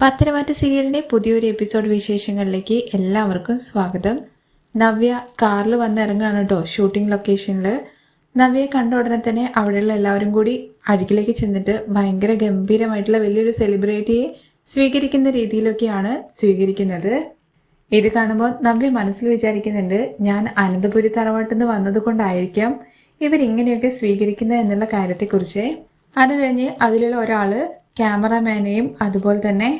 പത്തനമാറ്റ സീരിയലിന്റെ പുതിയൊരു എപ്പിസോഡ് വിശേഷങ്ങളിലേക്ക് എല്ലാവർക്കും സ്വാഗതം. നവ്യ കാറിൽ വന്നിറങ്ങുകയാണ് കേട്ടോ ഷൂട്ടിംഗ് ലൊക്കേഷനിൽ നവ്യയെ കണ്ട ഉടനെ തന്നെ അവിടെയുള്ള എല്ലാവരും കൂടി അഴുകിലേക്ക് ചെന്നിട്ട് ഭയങ്കര ഗംഭീരമായിട്ടുള്ള വലിയൊരു സെലിബ്രിറ്റിയെ സ്വീകരിക്കുന്ന രീതിയിലൊക്കെയാണ് സ്വീകരിക്കുന്നത്. ഇത് കാണുമ്പോൾ നവ്യ മനസ്സിൽ വിചാരിക്കുന്നുണ്ട് ഞാൻ അനന്തപുരി തറവാട്ടിൽ നിന്ന് വന്നത് കൊണ്ടായിരിക്കാം ഇവരിങ്ങനെയൊക്കെ സ്വീകരിക്കുന്നത് എന്നുള്ള കാര്യത്തെക്കുറിച്ച്. അത് കഴിഞ്ഞ് അതിലുള്ള ഒരാൾ ക്യാമറാമാനെയും അതുപോലെ തന്നെ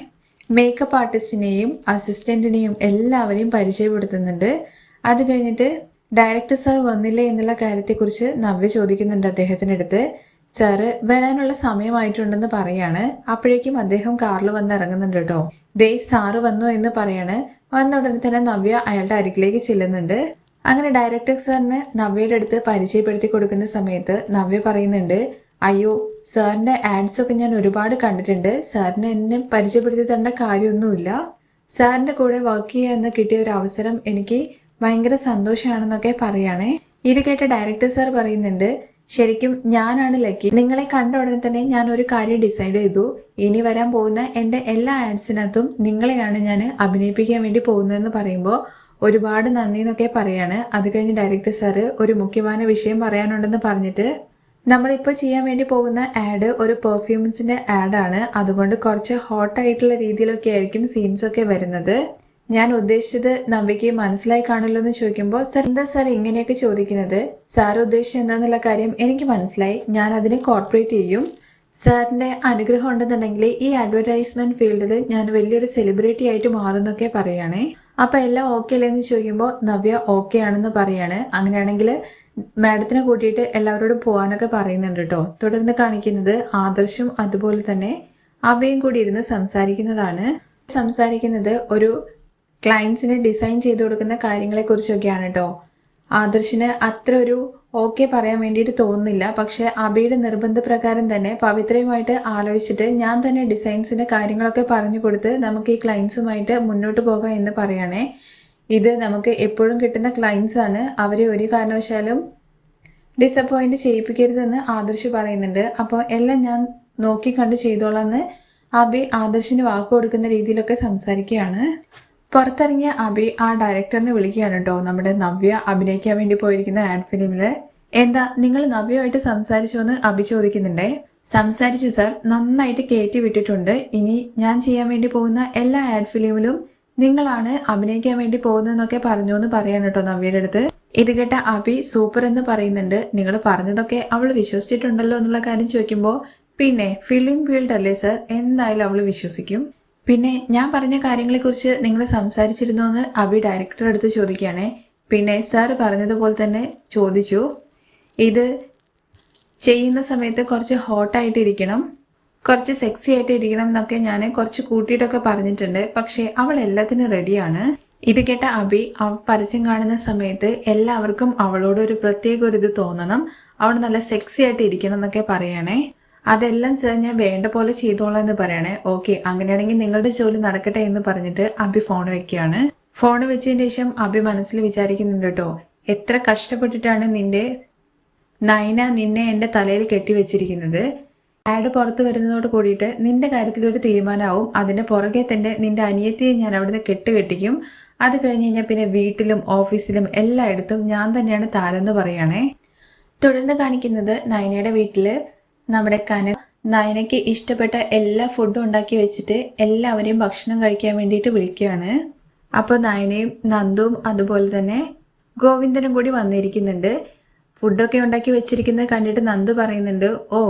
മേക്കപ്പ് ആർട്ടിസ്റ്റിനെയും അസിസ്റ്റന്റിനെയും എല്ലാവരെയും പരിചയപ്പെടുത്തുന്നുണ്ട്. അത് കഴിഞ്ഞിട്ട് ഡയറക്ടർ സാർ വന്നില്ലേ എന്നുള്ള കാര്യത്തെക്കുറിച്ച് നവ്യ ചോദിക്കുന്നുണ്ട് അദ്ദേഹത്തിന്റെ അടുത്ത് സാറ് വരാനുള്ള സമയമായിട്ടുണ്ടെന്ന് പറയാണ്. അപ്പോഴേക്കും അദ്ദേഹം കാറിൽ വന്ന് ഇറങ്ങുന്നുണ്ട് കേട്ടോ. ദേ സാറ് വന്നു എന്ന് പറയാണ്. വന്ന ഉടനെ തന്നെ നവ്യ അയാളുടെ അരികിലേക്ക് ചെല്ലുന്നുണ്ട്. അങ്ങനെ ഡയറക്ടർ സാറിന് നവ്യയുടെ അടുത്ത് പരിചയപ്പെടുത്തി കൊടുക്കുന്ന സമയത്ത് നവ്യ പറയുന്നുണ്ട് അയ്യോ സാറിന്റെ ആഡ്സ് ഒക്കെ ഞാൻ ഒരുപാട് കണ്ടിട്ടുണ്ട്. സാറിന് എന്നെ പരിചയപ്പെടുത്തി തരേണ്ട കാര്യമൊന്നുമില്ല. സാറിന്റെ കൂടെ വർക്ക് ചെയ്യാന്ന് കിട്ടിയ ഒരു അവസരം എനിക്ക് ഭയങ്കര സന്തോഷമാണെന്നൊക്കെ പറയുകയാണേ ഇത് കേട്ട ഡയറക്ടർ സാർ പറയുന്നുണ്ട് ശരിക്കും ഞാനാണ് ലക്കി. നിങ്ങളെ കണ്ട ഉടനെ തന്നെ ഞാൻ ഒരു കാര്യം ഡിസൈഡ് ചെയ്തു. ഇനി വരാൻ പോകുന്ന എന്റെ എല്ലാ ആഡ്സിനകത്തും നിങ്ങളെയാണ് ഞാൻ അഭിനയിപ്പിക്കാൻ വേണ്ടി പോകുന്നതെന്ന് പറയുമ്പോൾ ഒരുപാട് നന്ദി എന്നൊക്കെ പറയാണ്. അത് കഴിഞ്ഞ് ഡയറക്ടർ സാറ് ഒരു മുഖ്യമായ വിഷയം പറയാനുണ്ടെന്ന് പറഞ്ഞിട്ട് നമ്മളിപ്പോൾ ചെയ്യാൻ വേണ്ടി പോകുന്ന ആഡ് ഒരു പെർഫ്യൂംസിന്റെ ആഡാണ് അതുകൊണ്ട് കുറച്ച് ഹോട്ട് ആയിട്ടുള്ള രീതിയിലൊക്കെ ആയിരിക്കും സീൻസ് ഒക്കെ വരുന്നത്. ഞാൻ ഉദ്ദേശിച്ചത് നവ്യയ്ക്ക് മനസ്സിലായി കാണില്ലോ എന്ന് ചോദിക്കുമ്പോൾ സർ എന്താ സാർ ഇങ്ങനെയൊക്കെ ചോദിക്കുന്നത്? സാർ ഉദ്ദേശിച്ചത് എന്താന്നുള്ള കാര്യം എനിക്ക് മനസ്സിലായി. ഞാൻ അതിനെ കോർപ്പറേറ്റ് ചെയ്യും. സാറിന്റെ അനുഗ്രഹം ഉണ്ടെന്നുണ്ടെങ്കിൽ ഈ അഡ്വർടൈസ്മെന്റ് ഫീൽഡിൽ ഞാൻ വലിയൊരു സെലിബ്രിറ്റി ആയിട്ട് മാറുന്നൊക്കെ പറയുകയാണേ അപ്പൊ എല്ലാം ഓക്കെ അല്ലേ എന്ന് ചോദിക്കുമ്പോൾ നവ്യ ഓക്കെ ആണെന്ന് പറയാണ്. അങ്ങനെയാണെങ്കിൽ മാഡത്തിനെ കൂട്ടിയിട്ട് എല്ലാവരോടും പോകാനൊക്കെ പറയുന്നുണ്ട് കേട്ടോ തുടർന്ന് കാണിക്കുന്നത് ആദർശും അതുപോലെ തന്നെ അവയും കൂടി ഇരുന്ന് സംസാരിക്കുന്നതാണ്. സംസാരിക്കുന്നത് ഒരു ക്ലയൻസിന് ഡിസൈൻ ചെയ്തു കൊടുക്കുന്ന കാര്യങ്ങളെ കുറിച്ചൊക്കെയാണ് കേട്ടോ ആദർശിന് അത്ര ഒരു ഓക്കെ പറയാൻ വേണ്ടിയിട്ട് തോന്നുന്നില്ല. പക്ഷെ അബിയുടെ നിർബന്ധപ്രകാരം തന്നെ പവിത്രയുമായിട്ട് ആലോചിച്ചിട്ട് ഞാൻ തന്നെ ഡിസൈൻസിന്റെ കാര്യങ്ങളൊക്കെ പറഞ്ഞു കൊടുത്ത് നമുക്ക് ഈ ക്ലയൻസുമായിട്ട് മുന്നോട്ട് പോകാം എന്ന് പറയണേ. ഇത് നമുക്ക് എപ്പോഴും കിട്ടുന്ന ക്ലയൻസ് ആണ്. അവരെ ഒരു കാരണവശാലും ഡിസപ്പോയിന്റ് ചെയ്യിപ്പിക്കരുതെന്ന് ആദർശ് പറയുന്നുണ്ട്. അപ്പോൾ എല്ലാം ഞാൻ നോക്കി കണ്ട് ചെയ്തോളാന്ന് അബി ആദർശിന് വാക്ക് കൊടുക്കുന്ന രീതിയിലൊക്കെ സംസാരിക്കുകയാണ്. പുറത്തിറങ്ങിയ അബി ആ ഡയറക്ടറിനെ വിളിക്കുകയാണ് കേട്ടോ നമ്മുടെ നവ്യ അഭിനയിക്കാൻ വേണ്ടി പോയിരിക്കുന്ന ആഡ് ഫിലിമിൽ എന്താ നിങ്ങൾ നവ്യമായിട്ട് സംസാരിച്ചു എന്ന് അബി ചോദിക്കുന്നുണ്ടേ? സംസാരിച്ചു സാർ നന്നായിട്ട് കയറ്റി വിട്ടിട്ടുണ്ട്. ഇനി ഞാൻ ചെയ്യാൻ വേണ്ടി പോകുന്ന എല്ലാ ആഡ് ഫിലിമിലും നിങ്ങളാണ് അഭിനയിക്കാൻ വേണ്ടി പോകുന്നതെന്നൊക്കെ പറഞ്ഞു എന്ന് പറയാണ് കേട്ടോ നവ്യയുടെ അടുത്ത്. ഇത് കേട്ട അഭി സൂപ്പർ എന്ന് പറയുന്നുണ്ട്. നിങ്ങൾ പറഞ്ഞതൊക്കെ അവൾ വിശ്വസിച്ചിട്ടുണ്ടല്ലോ എന്നുള്ള കാര്യം ചോദിക്കുമ്പോൾ പിന്നെ ഫിലിം ഫീൽഡ് അല്ലേ സർ എന്തായാലും അവൾ വിശ്വസിക്കും. പിന്നെ ഞാൻ പറഞ്ഞ കാര്യങ്ങളെക്കുറിച്ച് നിങ്ങൾ സംസാരിച്ചിരുന്നോ എന്ന് അഭി ഡയറക്ടറെ അടുത്ത് ചോദിക്കുകയാണേ. പിന്നെ സാർ പറഞ്ഞതുപോലെ തന്നെ ചോദിച്ചു. ഇത് ചെയ്യുന്ന സമയത്ത് കുറച്ച് ഹോട്ടായിട്ട് ഇരിക്കണം കുറച്ച് സെക്സി ആയിട്ട് ഇരിക്കണം എന്നൊക്കെ ഞാൻ കുറച്ച് കൂട്ടിയിട്ടൊക്കെ പറഞ്ഞിട്ടുണ്ട്. പക്ഷേ അവൾ എല്ലാത്തിനും റെഡിയാണ് ഇത് കേട്ട അബി പരസ്യം കാണുന്ന സമയത്ത് എല്ലാവർക്കും അവളോട് ഒരു പ്രത്യേക ഒരു ഇത് തോന്നണം. അവൾ നല്ല സെക്സി ആയിട്ട് ഇരിക്കണം എന്നൊക്കെ പറയണേ. അതെല്ലാം സാർ ഞാൻ വേണ്ട പോലെ ചെയ്തോളാം എന്ന് പറയണേ. ഓക്കെ അങ്ങനെയാണെങ്കിൽ നിങ്ങളുടെ ജോലി നടക്കട്ടെ എന്ന് പറഞ്ഞിട്ട് അബി ഫോൺ വെക്കുകയാണ്. ഫോൺ വെച്ചതിന് ശേഷം അബി മനസ്സിൽ വിചാരിക്കുന്നുണ്ട് കേട്ടോ എത്ര കഷ്ടപ്പെട്ടിട്ടാണ് നിന്റെ നയന നിന്നെ എന്റെ തലയിൽ കെട്ടിവെച്ചിരിക്കുന്നത്. ആഡ് പുറത്തു വരുന്നതോട് കൂടിയിട്ട് നിന്റെ കാര്യത്തിൽ ഒരു തീരുമാനമാവും. അതിന്റെ പുറകെ തന്നെ നിന്റെ അനിയത്തിയെ ഞാൻ അവിടുന്ന് കെട്ടുകെട്ടിക്കും. അത് കഴിഞ്ഞ് കഴിഞ്ഞാൽ പിന്നെ വീട്ടിലും ഓഫീസിലും എല്ലായിടത്തും ഞാൻ തന്നെയാണ് താരെന്ന് പറയണേ. തുടർന്ന് കാണിക്കുന്നത് നയനയുടെ വീട്ടിൽ നമ്മുടെ കന നയനയ്ക്ക് ഇഷ്ടപ്പെട്ട എല്ലാ ഫുഡും ഉണ്ടാക്കി വെച്ചിട്ട് എല്ലാവരെയും ഭക്ഷണം കഴിക്കാൻ വേണ്ടിയിട്ട് വിളിക്കുകയാണ്. അപ്പോൾ നയനയും നന്ദുവും അതുപോലെ തന്നെ ഗോവിന്ദനും കൂടി വന്നിരിക്കുന്നുണ്ട്. ഫുഡൊക്കെ ഉണ്ടാക്കി വെച്ചിരിക്കുന്നത് കണ്ടിട്ട് നന്ദു പറയുന്നുണ്ട് ഓ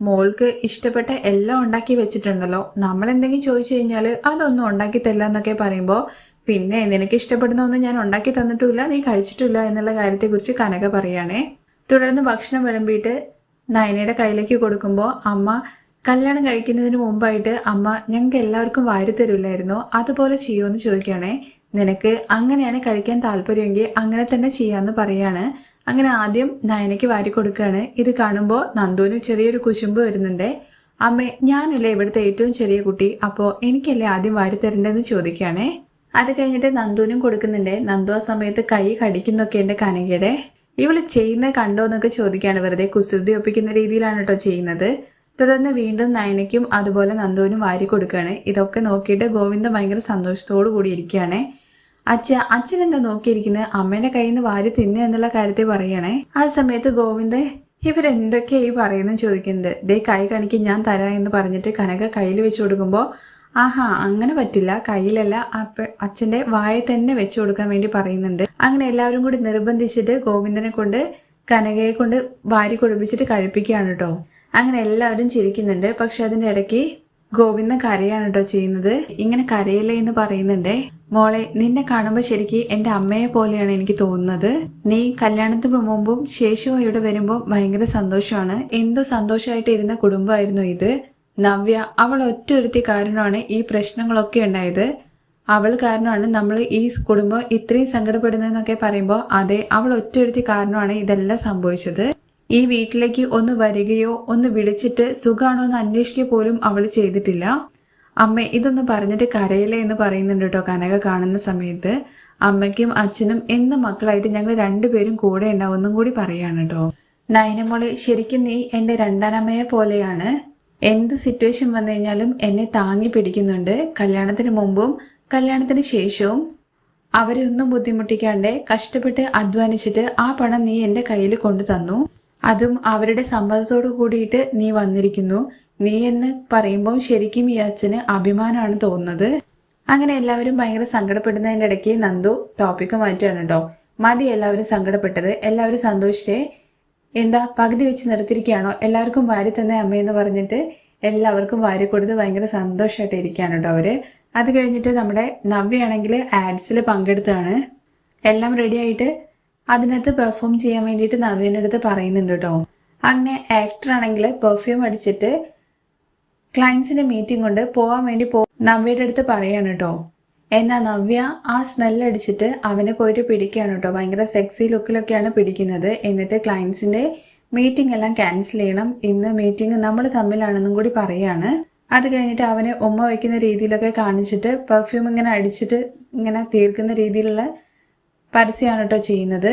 മോൾക്ക് ഇഷ്ടപ്പെട്ട എല്ലാം ഉണ്ടാക്കി വെച്ചിട്ടുണ്ടല്ലോ. നമ്മൾ എന്തെങ്കിലും ചോദിച്ചു കഴിഞ്ഞാൽ അതൊന്നും ഉണ്ടാക്കി തരില്ല എന്നൊക്കെ പറയുമ്പോൾ പിന്നെ നിനക്ക് ഇഷ്ടപ്പെടുന്ന ഒന്നും ഞാൻ ഉണ്ടാക്കി തന്നിട്ടുമില്ല നീ കഴിച്ചിട്ടില്ല എന്നുള്ള കാര്യത്തെക്കുറിച്ച് കനക പറയുകയാണേ തുടർന്ന് ഭക്ഷണം വിളമ്പിയിട്ട് നയനയുടെ കയ്യിലേക്ക് കൊടുക്കുമ്പോൾ അമ്മ കല്യാണം കഴിക്കുന്നതിന് മുമ്പായിട്ട് അമ്മ ഞങ്ങൾക്ക് എല്ലാവർക്കും വാരി തരില്ലായിരുന്നു അതുപോലെ ചെയ്യുമെന്ന് ചോദിക്കുകയാണേ. നിനക്ക് അങ്ങനെയാണ് കഴിക്കാൻ താല്പര്യമെങ്കിൽ അങ്ങനെ തന്നെ ചെയ്യാന്ന് പറയാണ്. അങ്ങനെ ആദ്യം നയനയ്ക്ക് വാരി കൊടുക്കുകയാണ്. ഇത് കാണുമ്പോൾ നന്ദുവിന് ചെറിയൊരു കുശുമ്പ് വരുന്നുണ്ട്. അമ്മേ ഞാനല്ലേ ഇവിടുത്തെ ഏറ്റവും ചെറിയ കുട്ടി. അപ്പോൾ എനിക്കല്ലേ ആദ്യം വാരി തരേണ്ടതെന്ന് ചോദിക്കുകയാണേ. അത് കഴിഞ്ഞിട്ട് നന്ദുവിനും കൊടുക്കുന്നുണ്ട്. നന്ദു ആ സമയത്ത് കൈ കടിക്കുന്നൊക്കെ ഉണ്ട് കനകയുടെ. ഇവൾ ചെയ്യുന്ന കണ്ടോ എന്നൊക്കെ ചോദിക്കുകയാണ്. വെറുതെ കുസൃതി ഒപ്പിക്കുന്ന രീതിയിലാണ് കേട്ടോ ചെയ്യുന്നത്. തുടർന്ന് വീണ്ടും നയനയ്ക്കും അതുപോലെ നന്ദുവിനും വാരി കൊടുക്കുകയാണ്. ഇതൊക്കെ നോക്കിയിട്ട് ഗോവിന്ദ ഭയങ്കര സന്തോഷത്തോടു കൂടി ഇരിക്കുകയാണ്. അച്ഛ അച്ഛൻ എന്താ നോക്കിയിരിക്കുന്നത് അമ്മേന്റെ കയ്യിൽ നിന്ന് വാരി തിന്നുക എന്നുള്ള കാര്യത്തെ പറയണേ. ആ സമയത്ത് ഗോവിന്ദ് ഇവരെന്തൊക്കെയാ ഈ പറയുന്നത് ചോദിക്കുന്നത് ദേ കൈ കാണിക്ക് ഞാൻ തരാം എന്ന് പറഞ്ഞിട്ട് കനക കയ്യിൽ വെച്ച് കൊടുക്കുമ്പോൾ ആഹാ അങ്ങനെ പറ്റില്ല. കയ്യിലല്ല അപ്പ അച്ഛന്റെ വായ തന്നെ വെച്ചു കൊടുക്കാൻ വേണ്ടി പറയുന്നുണ്ട്. അങ്ങനെ എല്ലാവരും കൂടി നിർബന്ധിച്ചിട്ട് ഗോവിന്ദനെ കൊണ്ട് കനകയെ കൊണ്ട് വാരി കുടിപ്പിച്ചിട്ട് കഴിപ്പിക്കുകയാണ് കേട്ടോ അങ്ങനെ എല്ലാവരും ചിരിക്കുന്നുണ്ട്. പക്ഷെ അതിന്റെ ഇടയ്ക്ക് ഗോവിന്ദൻ കരയാണ് കേട്ടോ ചെയ്യുന്നത്. ഇങ്ങനെ കരയില്ലേ എന്ന് പറയുന്നുണ്ടേ. മോളെ നിന്നെ കാണുമ്പോൾ ശരിക്ക് എന്റെ അമ്മയെ പോലെയാണ് എനിക്ക് തോന്നുന്നത്. നീ കല്യാണത്തിന് മുമ്പും ശേഷവും ഇവിടെ വരുമ്പോൾ ഭയങ്കര സന്തോഷമാണ്. എന്തോ സന്തോഷമായിട്ട് ഇരുന്ന കുടുംബമായിരുന്നു ഇത്. നവ്യ അവൾ ഒറ്റയൊരുത്തി കാരണമാണ് ഈ പ്രശ്നങ്ങളൊക്കെ ഉണ്ടായത്. അവൾ കാരണമാണ് നമ്മൾ ഈ കുടുംബം ഇത്രയും സങ്കടപ്പെടുന്നതെന്നൊക്കെ പറയുമ്പോൾ അതെ അവൾ ഒറ്റയൊരുത്തി കാരണമാണ് ഇതെല്ലാം സംഭവിച്ചത്. ഈ വീട്ടിലേക്ക് ഒന്ന് വരികയോ ഒന്ന് വിളിച്ചിട്ട് സുഖാണോ എന്ന് അന്വേഷിക്കുക പോലും അവൾ ചെയ്തിട്ടില്ല. അമ്മ ഇതൊന്ന് പറഞ്ഞിട്ട് കരയില്ലേ എന്ന് പറയുന്നുണ്ട് കേട്ടോ. കനക കാണുന്ന സമയത്ത് അമ്മയ്ക്കും അച്ഛനും എന്ന മക്കളായിട്ട് ഞങ്ങൾ രണ്ടുപേരും കൂടെ ഉണ്ടാവും ഒന്നും കൂടി പറയാണ് കേട്ടോ. നയനമോൾ ശരിക്കും നീ എന്റെ രണ്ടാനമ്മയെ പോലെയാണ്. എന്ത് സിറ്റുവേഷൻ വന്നു കഴിഞ്ഞാലും എന്നെ താങ്ങി പിടിക്കുന്നുണ്ട്. കല്യാണത്തിന് മുമ്പും കല്യാണത്തിന് ശേഷവും. അവരെ ഒന്നും ബുദ്ധിമുട്ടിക്കാണ്ട് കഷ്ടപ്പെട്ട് അധ്വാനിച്ചിട്ട് ആ പണം നീ എന്റെ കയ്യിൽ കൊണ്ടു തന്നു അതും അവരുടെ സമ്മതത്തോടു കൂടിയിട്ട് നീ വന്നിരിക്കുന്നു. നീ എന്ന് പറയുമ്പോൾ ശരിക്കും ഈ അച്ഛന് അഭിമാനമാണ് തോന്നുന്നത്. അങ്ങനെ എല്ലാവരും ഭയങ്കര സങ്കടപ്പെടുന്നതിന്റെ ഇടയ്ക്ക് നന്ദു ടോപ്പിക്ക് മാറ്റുകയാണ് കേട്ടോ മതി എല്ലാവരും സങ്കടപ്പെട്ടത്. എല്ലാവരും സന്തോഷിച്ചേ. എന്താ പകുതി വെച്ച് നിർത്തിയിരിക്കുകയാണോ? എല്ലാവർക്കും വാരി തന്നെ അമ്മയെന്ന് പറഞ്ഞിട്ട് എല്ലാവർക്കും വാരി കൊടുത്ത് ഭയങ്കര സന്തോഷമായിട്ട് ഇരിക്കുകയാണ് കേട്ടോ അവർ. അത് കഴിഞ്ഞിട്ട് നമ്മുടെ നവ്യാണെങ്കിൽ ആഡ്സിൽ പങ്കെടുത്താണ്. എല്ലാം റെഡി ആയിട്ട് അതിനകത്ത് പെർഫോം ചെയ്യാൻ വേണ്ടിയിട്ട് നവ്യന്റെ അടുത്ത് പറയുന്നുണ്ട് കേട്ടോ അങ്ങനെ ആക്ടർ ആണെങ്കിൽ പെർഫ്യൂം അടിച്ചിട്ട് ക്ലയൻസിന്റെ മീറ്റിംഗ് കൊണ്ട് പോവാൻ വേണ്ടി പോ നവ്യയുടെ അടുത്ത് പറയാണ് കേട്ടോ എന്നാ നവ്യ ആ സ്മെല്ലടിച്ചിട്ട് അവനെ പോയിട്ട് പിടിക്കുകയാണ് കേട്ടോ ഭയങ്കര സെക്സി ലുക്കിലൊക്കെയാണ് പിടിക്കുന്നത്. എന്നിട്ട് ക്ലയൻസിന്റെ മീറ്റിംഗ് എല്ലാം ക്യാൻസൽ ചെയ്യണം. ഇന്ന് മീറ്റിംഗ് നമ്മൾ തമ്മിലാണെന്നും കൂടി പറയാണ്. അത് കഴിഞ്ഞിട്ട് അവനെ ഉമ്മ വയ്ക്കുന്ന രീതിയിലൊക്കെ കാണിച്ചിട്ട് പെർഫ്യൂം ഇങ്ങനെ അടിച്ചിട്ട് ഇങ്ങനെ തീർക്കുന്ന രീതിയിലുള്ള പരസ്യമാണ് കേട്ടോ ചെയ്യുന്നത്.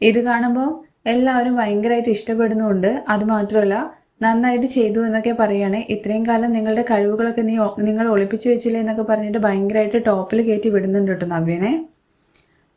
ഇത് കാണുമ്പോൾ എല്ലാവരും ഭയങ്കരമായിട്ട് ഇഷ്ടപ്പെടുന്നുണ്ട്. അത് മാത്രമല്ല നന്നായിട്ട് ചെയ്തു എന്നൊക്കെ പറയുകയാണെ. ഇത്രയും കാലം നിങ്ങളുടെ കഴിവുകളൊക്കെ നീ നിങ്ങൾ ഒളിപ്പിച്ചു വെച്ചില്ലേ എന്നൊക്കെ പറഞ്ഞിട്ട് ഭയങ്കരമായിട്ട് ടോപ്പിൽ കയറ്റി വിടുന്നുണ്ട് കേട്ടോ നവ്യനെ.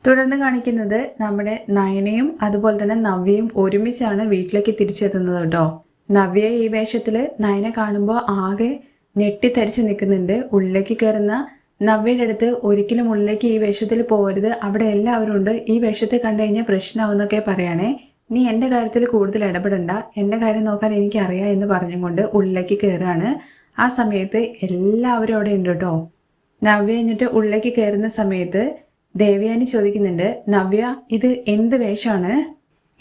തുടർന്ന് കാണിക്കുന്നത് നമ്മുടെ നയനയും അതുപോലെ തന്നെ നവ്യയും ഒരുമിച്ചാണ് വീട്ടിലേക്ക് തിരിച്ചെത്തുന്നത് കേട്ടോ. നവ്യ ഈ വേഷത്തിൽ നയനെ കാണുമ്പോൾ ആകെ ഞെട്ടിത്തരിച്ച് നിൽക്കുന്നുണ്ട്. ഉള്ളിലേക്ക് കയറുന്ന നവ്യയുടെ അടുത്ത് ഒരിക്കലും ഉള്ളിലേക്ക് ഈ വേഷത്തിൽ പോകരുത്. അവിടെ എല്ലാവരും ഉണ്ട്. ഈ വേഷത്തെ കണ്ടു കഴിഞ്ഞാൽ പ്രശ്നമാവുന്നൊക്കെ പറയണേ. നീ എന്റെ കാര്യത്തിൽ കൂടുതൽ ഇടപെടണ്ട. എന്റെ കാര്യം നോക്കാൻ എനിക്കറിയാം എന്ന് പറഞ്ഞുകൊണ്ട് ഉള്ളിലേക്ക് കയറാണ് ആ സമയത്ത് എല്ലാവരും അവിടെ ഉണ്ട് കേട്ടോ. നവ്യ എന്നിട്ട് ഉള്ളിലേക്ക് കയറുന്ന സമയത്ത് ദേവയാനി ചോദിക്കുന്നുണ്ട് നവ്യ ഇത് എന്ത് വേഷമാണ്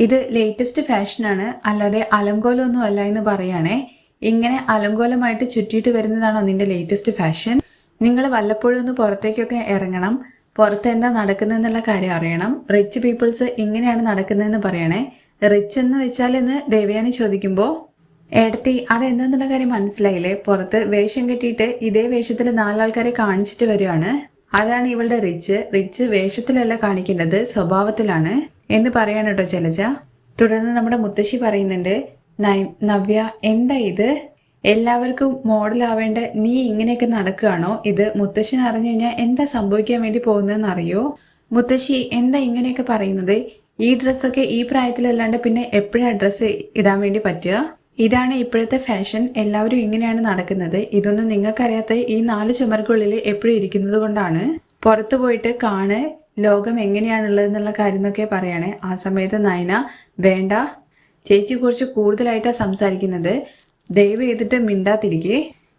ഇത് ലേറ്റസ്റ്റ് ഫാഷനാണ് അല്ലാതെ അലങ്കോലമൊന്നും അല്ല എന്ന് പറയാണേ. ഇങ്ങനെ അലങ്കോലമായിട്ട് ചുറ്റിയിട്ട് വരുന്നതാണോ നിന്റെ ലേറ്റസ്റ്റ് ഫാഷൻ നിങ്ങൾ വല്ലപ്പോഴും ഒന്ന് പുറത്തേക്കൊക്കെ ഇറങ്ങണം. പുറത്ത് എന്താ നടക്കുന്നതെന്നുള്ള കാര്യം അറിയണം. റിച്ച് പീപ്പിൾസ് ഇങ്ങനെയാണ് നടക്കുന്നതെന്ന് പറയണേ. റിച്ച് എന്ന് വെച്ചാൽ എന്ന് ദേവയാനി ചോദിക്കുമ്പോൾ ഏടത്തി അതെന്താന്നുള്ള കാര്യം മനസ്സിലായില്ലേ? പുറത്ത് വേഷം കെട്ടിയിട്ട് ഇതേ വേഷത്തിൽ നാലാൾക്കാരെ കാണിച്ചിട്ട് വരികയാണ്. അതാണ് ഇവളുടെ റിച്ച് റിച്ച് വേഷത്തിലല്ല കാണിക്കേണ്ടത് സ്വഭാവത്തിലാണ്. എന്ന് പറയാണ് കേട്ടോ ജലജ. തുടർന്ന് നമ്മുടെ മുത്തശ്ശി പറയുന്നുണ്ട് നവ്യ എന്താ ഇത്? എല്ലാവർക്കും മോഡൽ ആവേണ്ട നീ ഇങ്ങനെയൊക്കെ നടക്കുകയാണോ? ഇത് മുത്തശ്ശൻ അറിഞ്ഞു കഴിഞ്ഞാൽ എന്താ സംഭവിക്കാൻ വേണ്ടി പോകുന്നതെന്ന് അറിയോ മുത്തശ്ശി എന്താ ഇങ്ങനെയൊക്കെ പറയുന്നത്? ഈ ഡ്രസ്സൊക്കെ ഈ പ്രായത്തിലല്ലാണ്ട് പിന്നെ എപ്പോഴാ ഡ്രസ്സ് ഇടാൻ വേണ്ടി പറ്റുക? ഇതാണ് ഇപ്പോഴത്തെ ഫാഷൻ എല്ലാവരും ഇങ്ങനെയാണ് നടക്കുന്നത്. ഇതൊന്നും നിങ്ങൾക്കറിയാത്ത ഈ നാല് ചുമർക്കുള്ളിൽ എപ്പോഴും ഇരിക്കുന്നത് കൊണ്ടാണ്. പുറത്തു പോയിട്ട് കാണ് ലോകം എങ്ങനെയാണുള്ളതെന്നുള്ള കാര്യം എന്നൊക്കെ പറയണേ. ആ സമയത്ത് നയന വേണ്ട. ചേച്ചി കുറിച്ച് കൂടുതലായിട്ടാണ് സംസാരിക്കുന്നത്. ദയവ് ചെയ്തിട്ട് മിണ്ടാതിരിക്കേ.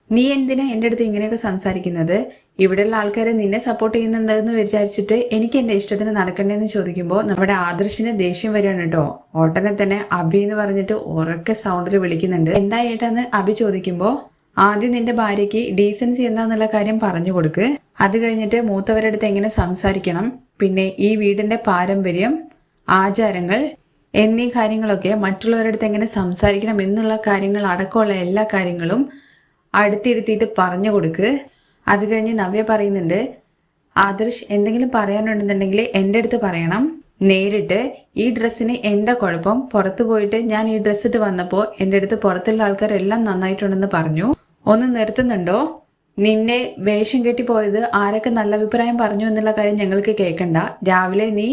നീ എന്തിനാ എന്റെ അടുത്ത് ഇങ്ങനെയൊക്കെ സംസാരിക്കുന്നത്? ഇവിടെയുള്ള ആൾക്കാർ നിന്നെ സപ്പോർട്ട് ചെയ്യുന്നുണ്ടെന്ന് വിചാരിച്ചിട്ട് എനിക്ക് എന്റെ ഇഷ്ടത്തിന് നടക്കണ്ടെന്ന് ചോദിക്കുമ്പോൾ നമ്മുടെ ആദർശിന് ദേഷ്യം വരികയാണ് കേട്ടോ. ഓട്ടനെ തന്നെ അഭി എന്ന് പറഞ്ഞിട്ട് ഉറക്കെ സൗണ്ടിൽ വിളിക്കുന്നുണ്ട്. എന്താ ഏട്ടാന്ന് അഭി ചോദിക്കുമ്പോൾ ആദ്യം നിന്റെ ഭാര്യയ്ക്ക് ഡീസൻസി എന്താന്നുള്ള കാര്യം പറഞ്ഞു കൊടുക്ക്. അത് കഴിഞ്ഞിട്ട് മൂത്തവരുടെ അടുത്ത് എങ്ങനെ സംസാരിക്കണം? പിന്നെ ഈ വീടിന്റെ പാരമ്പര്യം ആചാരങ്ങൾ എന്നീ കാര്യങ്ങളൊക്കെ മറ്റുള്ളവരുടെ അടുത്ത് എങ്ങനെ സംസാരിക്കണം എന്നുള്ള കാര്യങ്ങൾ അടക്കമുള്ള എല്ലാ കാര്യങ്ങളും അടുത്തിരുത്തിയിട്ട് പറഞ്ഞു കൊടുക്ക്. അത് കഴിഞ്ഞ് നവ്യ പറയുന്നുണ്ട് ആദർശ് എന്തെങ്കിലും പറയാനുണ്ടെന്നുണ്ടെങ്കിൽ എന്റെ അടുത്ത് പറയണം. നേരിട്ട് ഈ ഡ്രസ്സിന് എന്താ കുഴപ്പം? പുറത്തു പോയിട്ട് ഞാൻ ഈ ഡ്രസ്സ് ഇട്ട് വന്നപ്പോൾ എന്റെ അടുത്ത് പുറത്തുള്ള ആൾക്കാരെല്ലാം നന്നായിട്ടുണ്ടെന്ന് പറഞ്ഞു. ഒന്ന് നിർത്തുന്നുണ്ടോ? നിന്നെ വേഷം കെട്ടി പോയത് ആരൊക്കെ നല്ല അഭിപ്രായം പറഞ്ഞു എന്നുള്ള കാര്യം ഞങ്ങൾക്ക് കേൾക്കണ്ട. രാവിലെ നീ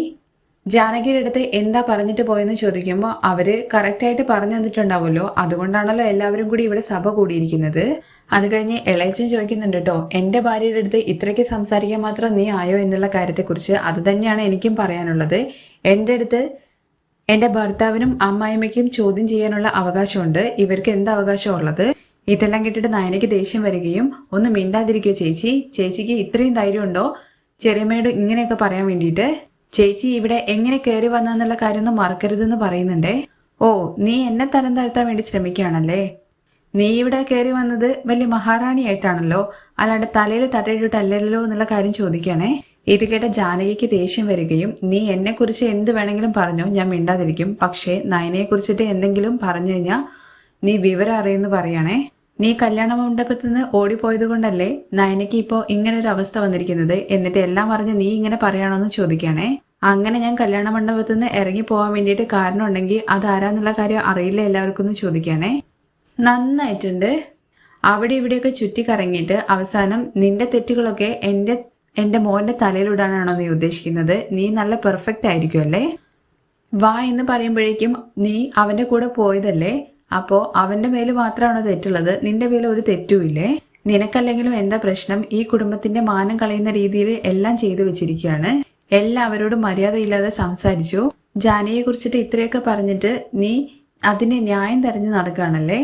ജാനകിയുടെ അടുത്ത് എന്താ പറഞ്ഞിട്ട് പോയെന്ന് ചോദിക്കുമ്പോൾ അവർ കറക്റ്റായിട്ട് പറഞ്ഞു തന്നിട്ടുണ്ടാവുമല്ലോ. അതുകൊണ്ടാണല്ലോ എല്ലാവരും കൂടി ഇവിടെ സഭ കൂടിയിരിക്കുന്നത്. അത് കഴിഞ്ഞ് ഇളയച്ചൻ ചോദിക്കുന്നുണ്ട് കേട്ടോ എന്റെ ഭാര്യയുടെ അടുത്ത് ഇത്രയ്ക്ക് സംസാരിക്കാൻ മാത്രം നീ ആയോ എന്നുള്ള കാര്യത്തെക്കുറിച്ച് അത് തന്നെയാണ് എനിക്കും പറയാനുള്ളത്. എന്റെ അടുത്ത് എന്റെ ഭർത്താവിനും അമ്മായിമ്മയ്ക്കും ചോദ്യം ചെയ്യാനുള്ള അവകാശമുണ്ട്. ഇവർക്ക് എന്ത് അവകാശം ഉള്ളത്? ഇതെല്ലാം കേട്ടിട്ട് നയനയ്ക്ക് ദേഷ്യം വരികയും ഒന്ന് മിണ്ടാതിരിക്കുകയോ ചേച്ചി? ചേച്ചിക്ക് ഇത്രയും ധൈര്യമുണ്ടോ? ചെറിയമ്മയോട് ഇങ്ങനെയൊക്കെ പറയാൻ വേണ്ടിയിട്ട്. ചേച്ചി ഇവിടെ എങ്ങനെ കയറി വന്നെന്നുള്ള കാര്യമൊന്നും മറക്കരുതെന്ന് പറയുന്നുണ്ടേ? ഓ നീ എന്നെ തരം താഴ്ത്താൻ വേണ്ടി ശ്രമിക്കുകയാണല്ലേ? നീ ഇവിടെ കയറി വന്നത് വലിയ മഹാറാണിയായിട്ടാണല്ലോ. അല്ലാണ്ട് തലയിൽ തട്ടയിട്ടിട്ടല്ലല്ലോ എന്നുള്ള കാര്യം ചോദിക്കുകയാണേ. ഇത് കേട്ട ജാനകിക്ക് ദേഷ്യം വരികയും നീ എന്നെ കുറിച്ച് എന്ത് വേണമെങ്കിലും പറഞ്ഞോ ഞാൻ മിണ്ടാതിരിക്കും. പക്ഷേ നയനയെ കുറിച്ചിട്ട് എന്തെങ്കിലും പറഞ്ഞു കഴിഞ്ഞാൽ നീ വിവരം അറിയുന്നു പറയണേ. നീ കല്യാണ മണ്ഡപത്തിൽ നിന്ന് ഓടിപ്പോയത് കൊണ്ടല്ലേ നയനയ്ക്ക് ഇപ്പോ ഇങ്ങനെ ഒരു അവസ്ഥ വന്നിരിക്കുന്നത്? എന്നിട്ട് എല്ലാം പറഞ്ഞ് നീ ഇങ്ങനെ പറയണോന്ന് ചോദിക്കണേ അങ്ങനെ ഞാൻ കല്യാണ മണ്ഡപത്തിൽ നിന്ന് ഇറങ്ങി പോകാൻ വേണ്ടിയിട്ട് കാരണം ഉണ്ടെങ്കിൽ അത് ആരാന്നുള്ള കാര്യം അറിയില്ല എല്ലാവർക്കും എന്ന് ചോദിക്കണേ നന്നായിട്ടുണ്ട്. അവിടെ ഇവിടെയൊക്കെ ചുറ്റി കറങ്ങിയിട്ട് അവസാനം നിന്റെ തെറ്റുകളൊക്കെ എന്റെ എന്റെ മോന്റെ തലയിലിടാനാണോ നീ ഉദ്ദേശിക്കുന്നത്? നീ നല്ല പെർഫെക്റ്റ് ആയിരിക്കും അല്ലേ വാ എന്ന് പറയുമ്പോഴേക്കും നീ അവന്റെ കൂടെ പോയതല്ലേ? അപ്പോ അവന്റെ മേൽ മാത്രമാണോ തെറ്റുള്ളത്? നിന്റെ മേലെ ഒരു തെറ്റുമില്ലേ? നിനക്കല്ലെങ്കിലും എന്താ പ്രശ്നം? ഈ കുടുംബത്തിന്റെ മാനം കളയുന്ന രീതിയിൽ എല്ലാം ചെയ്തു വെച്ചിരിക്കുകയാണ്. എല്ലാവരോടും മര്യാദയില്ലാതെ സംസാരിച്ചു. ജാനയെ കുറിച്ചിട്ട് ഇത്രയൊക്കെ പറഞ്ഞിട്ട് നീ അതിനെ ന്യായം തെരഞ്ഞു നടക്കുകയാണല്ലേ?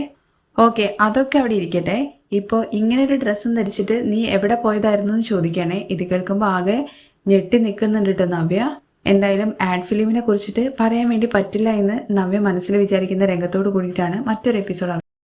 ഓക്കെ അതൊക്കെ അവിടെ ഇരിക്കട്ടെ. ഇപ്പോ ഇങ്ങനെ ഒരു ഡ്രസ്സും ധരിച്ചിട്ട് നീ എവിടെ പോയതായിരുന്നു എന്ന് ചോദിക്കണേ. ഇത് കേൾക്കുമ്പോൾ ആകെ ഞെട്ടി നിൽക്കുന്നുണ്ട് കേട്ടോ നവ്യ. എന്തായാലും ആഡ് ഫിലിമിനെ കുറിച്ചിട്ട് പറയാൻ വേണ്ടി പറ്റില്ല എന്ന് നവ്യ മനസ്സിൽ വിചാരിക്കുന്ന രംഗത്തോട് കൂടിയിട്ടാണ് മറ്റൊരു എപ്പിസോഡ്